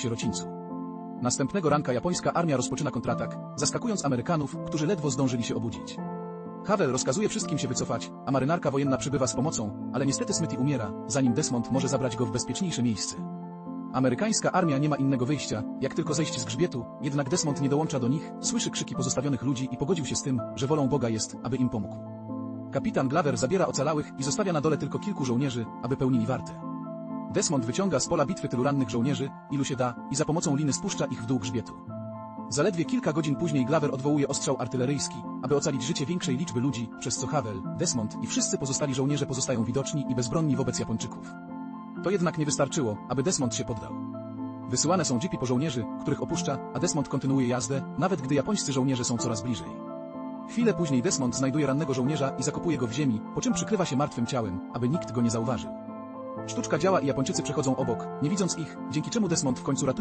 sierocińcu. Następnego ranka japońska armia rozpoczyna kontratak, zaskakując Amerykanów, którzy ledwo zdążyli się obudzić. Havel rozkazuje wszystkim się wycofać, a marynarka wojenna przybywa z pomocą, ale niestety Smithy umiera, zanim Desmond może zabrać go w bezpieczniejsze miejsce. Amerykańska armia nie ma innego wyjścia, jak tylko zejść z grzbietu, jednak Desmond nie dołącza do nich, słyszy krzyki pozostawionych ludzi i pogodził się z tym, że wolą Boga jest, aby im pomógł. Kapitan Glaver zabiera ocalałych i zostawia na dole tylko kilku żołnierzy, aby pełnili wartę. Desmond wyciąga z pola bitwy tylu rannych żołnierzy, ilu się da, i za pomocą liny spuszcza ich w dół grzbietu. Zaledwie kilka godzin później Glaver odwołuje ostrzał artyleryjski, aby ocalić życie większej liczby ludzi, przez co Havel, Desmond i wszyscy pozostali żołnierze pozostają widoczni i bezbronni wobec Japończyków. To jednak nie wystarczyło, aby Desmond się poddał. Wysyłane są jeepy po żołnierzy, których opuszcza, a Desmond kontynuuje jazdę, nawet gdy japońscy żołnierze są coraz bliżej. Chwilę później Desmond znajduje rannego żołnierza i zakopuje go w ziemi, po czym przykrywa się martwym ciałem, aby nikt go nie zauważył. Sztuczka działa i Japończycy przechodzą obok, nie widząc ich, dzięki czemu Desmond w końcu ratuje